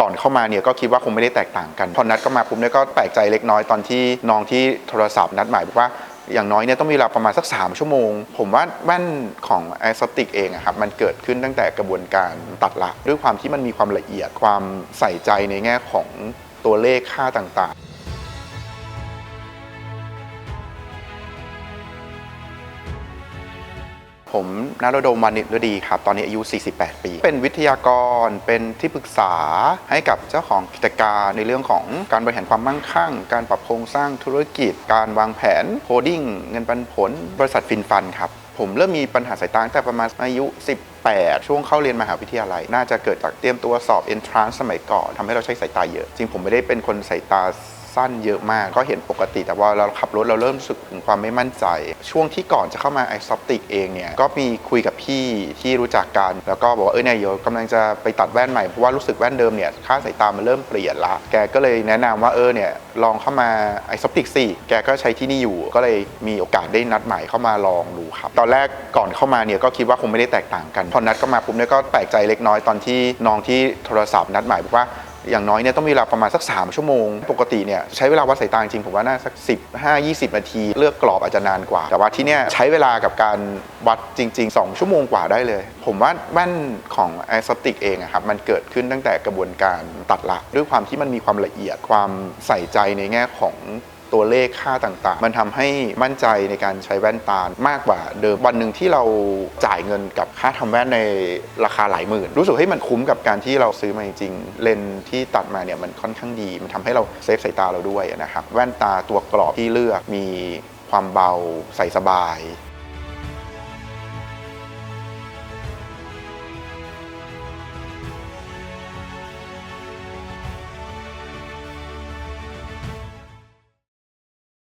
ก่อนเข้ามาเนี่ยก็คิดว่าคงไม่ได้แตกต่างกัน พอนัดก็มาปุ๊บเนี่ยก็แปลกใจเล็กน้อยตอนที่น้องที่โทรศัพท์นัดหมายบอกว่าอย่างน้อยเนี่ยต้องมีเวลาประมาณสัก 3 ชั่วโมง ผมว่าแว่นของไอซอติกเองอะครับมันเกิดขึ้นตั้งแต่กระบวนการตัดละ ด้วยความที่มันมีความละเอียดความใส่ใจในแง่ของตัวเลขค่าต่างๆ ผมนรดมวานิชฤดีครับ ตอนนี้อายุ 48 ปี เป็นวิทยากร เป็นที่ปรึกษาให้กับเจ้าของกิจการในเรื่องของการบริหารความมั่งคั่ง การปรับโครงสร้างธุรกิจ การวางแผนโคดิ้ง เงินปันผล บริษัทฟินฟันครับ ผมเริ่มมีปัญหาสายตาตั้งแต่ประมาณอายุ18ช่วงเข้าเรียนมหาวิทยาลัย น่าจะเกิดจากเตรียมตัวสอบ entrance สมัยก่อนทำให้เราใช้สายตาเยอะ จริงผมไม่ได้เป็นคนสายตา สั้นเยอะมาก ก็เห็นปกติ แต่ว่าเราขับรถเราเริ่มรู้สึกถึงความไม่มั่นใจ ช่วงที่ก่อนจะเข้ามาไอซอปติกเองเนี่ยก็มีคุยกับพี่ที่รู้จักกัน แล้วก็บอกว่าเออเนี่ยเดี๋ยวกำลังจะไปตัดแว่นใหม่ เพราะว่ารู้สึกแว่นเดิมเนี่ยค่าสายตามันเริ่มเปลี่ยนละ แกก็เลยแนะนำว่าเออเนี่ยลองเข้ามาไอซอปติกสิแกก็ใช้ที่นี่อยู่ ก็เลยมีโอกาสได้นัดหมายเข้ามาลองดูครับ ตอนแรกก่อนเข้ามาเนี่ยก็คิดว่าคงไม่ได้แตกต่างกัน พอนัดก็มาปุ๊บเนี่ยก็แปลกใจเล็กน้อยตอนที่น้องที่โทรศัพท์นัดหมายบอกว่า อย่างน้อยเนี่ยต้องมีเวลาประมาณสัก 3 ชั่วโมง ปกติเนี่ยใช้เวลาวัดสายตาจริงผมว่าน่าสัก 15 20 นาที เลือกกรอบอาจจะนานกว่า แต่ว่าที่เนี่ยใช้เวลากับการวัดจริง ๆ 2 ชั่วโมงกว่าได้เลย ผมว่าแว่นของไอซอปติกเองอะครับมันเกิดขึ้นตั้งแต่กระบวนการตัดละ ด้วยความที่มันมีความละเอียดความใส่ใจในแง่ของ ตัวเลขค่าต่างๆ มันทำให้มั่นใจในการใช้แว่นตามากกว่าเดิมวันหนึ่งที่เราจ่ายเงินกับค่าทำแว่นในราคาหลายหมื่น รู้สึกให้มันคุ้มกับการที่เราซื้อมาจริงๆเลนที่ตัดมาเนี่ยมันค่อนข้างดี มันทำให้เราเซฟสายตาเราด้วยนะครับแว่นตาตัวกรอบที่เลือกมีความเบาใส่สบาย